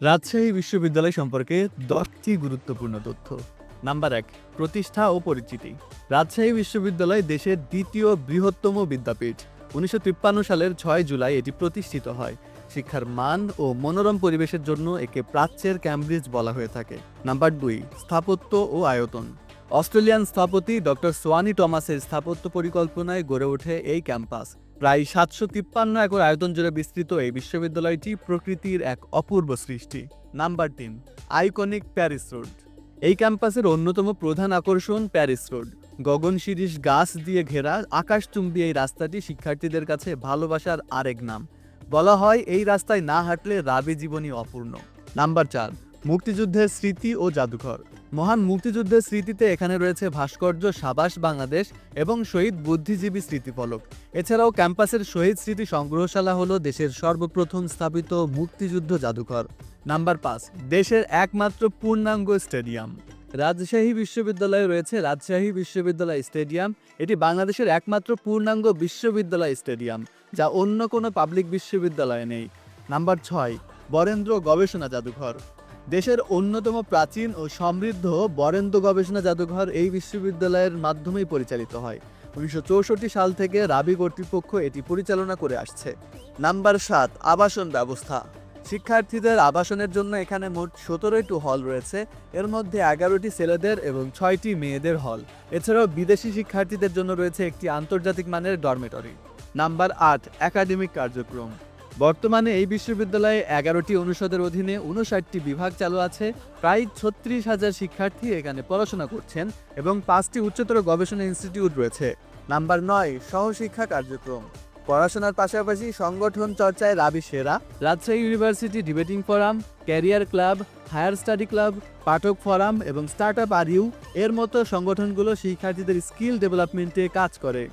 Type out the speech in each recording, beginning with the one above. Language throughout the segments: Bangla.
রাজশাহী বিশ্ববিদ্যালয় সম্পর্কে দশটি গুরুত্বপূর্ণ তথ্য। নাম্বার এক, প্রতিষ্ঠা ও পরিচিতি। রাজশাহী বিশ্ববিদ্যালয় দেশের দ্বিতীয় বৃহত্তম বিদ্যাপীঠ। উনিশশো তিপ্পান্ন সালের ছয় জুলাই এটি প্রতিষ্ঠিত হয়। শিক্ষার মান ও মনোরম পরিবেশের জন্য একে প্রাচ্যের ক্যামব্রিজ বলা হয়ে থাকে। নাম্বার দুই, স্থাপত্য ও আয়তন। অস্ট্রেলিয়ান স্থপতি ডক্টর সোয়ানি টমাসের স্থাপত্য পরিকল্পনায় গড়ে ওঠে এই ক্যাম্পাস। প্রায় সাতশো তিপ্পান্ন একর আয়তন জুড়ে বিস্তৃত এই বিশ্ববিদ্যালয়টি প্রকৃতির এক অপূর্ব সৃষ্টি। নাম্বার তিন, আইকনিক প্যারিস রোড। এই ক্যাম্পাসের অন্যতম প্রধান আকর্ষণ প্যারিস রোড। গগন শিরিষ গাছ দিয়ে ঘেরা আকাশচুম্বী এই রাস্তাটি শিক্ষার্থীদের কাছে ভালোবাসার আরেক নাম। বলা হয়, এই রাস্তায় না হাঁটলে রাবি জীবনী অপূর্ণ। নাম্বার চার মুক্তিযুদ্ধের স্মৃতি ও জাদুঘর। মহান মুক্তিযুদ্ধের স্মৃতিতে এখানে রয়েছে ভাস্কর্য সাবাস বাংলাদেশ এবং শহীদ বুদ্ধিজীবী স্মৃতিফলক। এছাড়াও ক্যাম্পাসের শহীদ স্মৃতি সংগ্রহশালা হলো দেশের সর্বপ্রথম স্থাপিত মুক্তিযুদ্ধ জাদুঘর। নাম্বার পাঁচ, দেশের একমাত্র পূর্ণাঙ্গ স্টেডিয়াম। রাজশাহী বিশ্ববিদ্যালয়ে রয়েছে রাজশাহী বিশ্ববিদ্যালয় স্টেডিয়াম। এটি বাংলাদেশের একমাত্র পূর্ণাঙ্গ বিশ্ববিদ্যালয় স্টেডিয়াম, যা অন্য কোনো পাবলিক বিশ্ববিদ্যালয়ে নেই। নাম্বার ছয়, বরেন্দ্র গবেষণা জাদুঘর। দেশের অন্যতম প্রাচীন ও সমৃদ্ধ বরেন্দ্র গবেষণা জাদুঘর এই বিশ্ববিদ্যালয়ের মাধ্যমেই পরিচালিত হয়। উনিশশো চৌষট্টি সাল থেকে রাবি কর্তৃপক্ষ এটি পরিচালনা করে আসছে। নাম্বার সাত, আবাসন ব্যবস্থা। শিক্ষার্থীদের আবাসনের জন্য এখানে মোট সতেরোটি হল রয়েছে। এর মধ্যে এগারোটি ছেলেদের এবং ছয়টি মেয়েদের হল। এছাড়াও বিদেশি শিক্ষার্থীদের জন্য রয়েছে একটি আন্তর্জাতিক মানের ডরমেটরি। নাম্বার আট, একাডেমিক কার্যক্রম। বর্তমানে এই বিশ্ববিদ্যালয়ে এগারোটি অনুষদের অধীনে উনষাটটি বিভাগ চালু আছে। প্রায় ছত্রিশ হাজার শিক্ষার্থী এখানে পড়াশোনা করছেন এবং পাঁচটি উচ্চতর গবেষণা ইনস্টিটিউট রয়েছে। নাম্বার নয়, সহশিক্ষা কার্যক্রম। পড়াশোনার পাশাপাশি সংগঠন চর্চায় রাবি সেরা, Rajshahi university debating forum, career club, higher study club, পাঠক ফোরাম এবং স্টার্ট আপ আর ইউ এর মতো সংগঠনগুলো শিক্ষার্থীদের স্কিল ডেভেলপমেন্টে কাজ করে।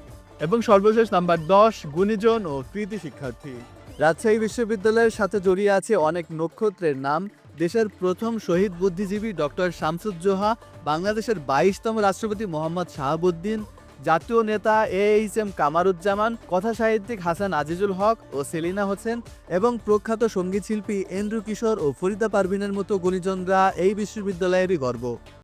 এবং সর্বশেষ নাম্বার দশ, গুণীজন ও কৃতি শিক্ষার্থী। রাজশাহী বিশ্ববিদ্যালয়ের সাথে জড়িয়ে আছে অনেক নক্ষত্রের নাম। দেশের প্রথম শহীদ বুদ্ধিজীবী ডক্টর শামসুজ্জোহা বাংলাদেশের বাইশতম রাষ্ট্রপতি মোহাম্মদ শাহাবুদ্দিন, জাতীয় নেতা এ এইচ এম কামারুজ্জামান কথা সাহিত্যিক হাসান আজিজুল হক ও সেলিনা হোসেন এবং প্রখ্যাত সংগীত শিল্পী এন্ড্রু কিশোর ও ফরিদা পারভিনের মতো গুণীজনরা এই বিশ্ববিদ্যালয়েরই গর্ব।